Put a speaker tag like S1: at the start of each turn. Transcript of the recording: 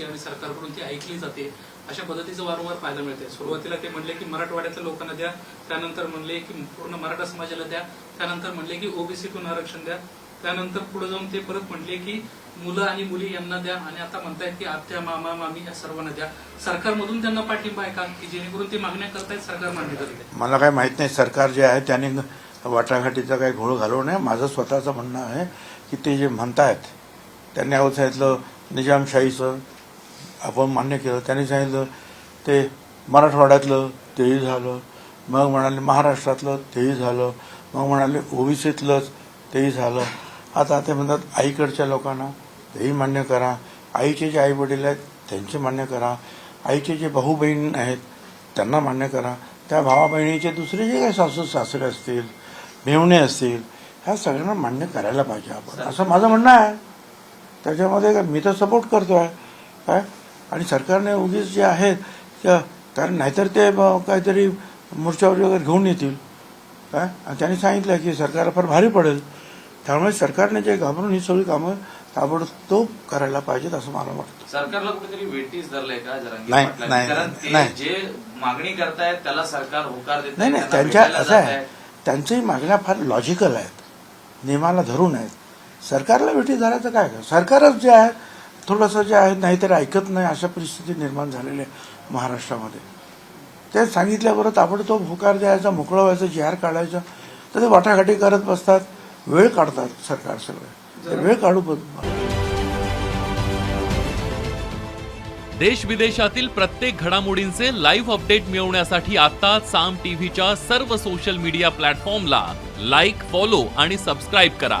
S1: करायची आणि सरकारकडून ती ऐकली जाते. अशा पद्धतीचं वारंवार पाहायला मिळते सुरुवातीला ते म्हणले की मराठवाड्यातल्या लोकांना द्या त्यानंतर म्हणले की पूर्ण मराठा समाजाला द्या त्यानंतर म्हणले की ओबीसीतून आरक्षण द्या त्यानंतर पुढे जाऊन ते परत म्हणले की मुलं आणि मुली यांना द्या आणि आता म्हणतायत की आत्या मामा मामी या सर्वांना द्या. सरकारमधून त्यांना पाठिंबा आहे का? की जेणेकरून ते मागण्या करतायत सरकार मान्य करते
S2: मला काय माहीत नाही. सरकार जे आहे त्याने वाटाघाटीचा काही घोळ घालवू नये. माझं स्वतःचं म्हणणं आहे की ते जे म्हणतायत त्यांनी अहो सांगितलं निजामशाहीचं आपण मान्य केलं. त्यांनी सांगितलं ते मराठवाड्यातलं तेही झालं. मग म्हणाले महाराष्ट्रातलं तेही झालं. मग म्हणाले ओबीसीतलंच तेही झालं. आता ते म्हणतात आईकडच्या लोकांना तेही मान्य करा. आईचे जे आई वडील आहेत त्यांचे मान्य करा. आईचे जे भाऊ बहीण आहेत त्यांना मान्य करा. त्या भावा बहिणीचे दुसरे जे काही सासू सासरे असतील मेवणे असतील ह्या सगळ्यांना मान्य करायला पाहिजे आपण. असं माझं म्हणणं आहे. त्याच्यामध्ये मी तर सपोर्ट करतोय. काय? आणि सरकारने उगीच जे आहेत कारण नाहीतर ते काहीतरी मोर्चावर वगैरे घेऊन येतील. काय? आणि त्यांनी सांगितलं की सरकारला फार भारी पडेल. त्यामुळे सरकारने जे घाबरून ही सगळी कामं ताबडतोब करायला पाहिजेत असं मला वाटतं.
S3: सरकारला कुठेतरी वेटीस धरलंय का?
S2: नाही.
S3: जे मागणी करतायत त्याला सरकार होकार देत
S2: नाही नाही त्यांच्या असं आहे. त्यांच्याही मागण्या फार लॉजिकल आहेत. नियमाला धरून आहेत. सरकारला भेटी धरायचं काय? सरकारच जे आहे थोडंसं जे आहे नाहीतरी ऐकत नाही अशा परिस्थिती निर्माण झालेली आहे महाराष्ट्रामध्ये. ते सांगितल्याबरोबर ताबडतोब होकार द्यायचा मोकळं व्हायचा जिहार काढायचा तर ते वाटाघाटी करत बसतात वेळ काढतात सरकार सगळे. वेळ काढू
S4: देश विदेशातील प्रत्येक घडामोडींचे लाईव्ह अपडेट मिळवण्यासाठी आता साम टीव्हीच्या सर्व सोशल मीडिया प्लॅटफॉर्मला लाईक फॉलो आणि सबस्क्राईब करा.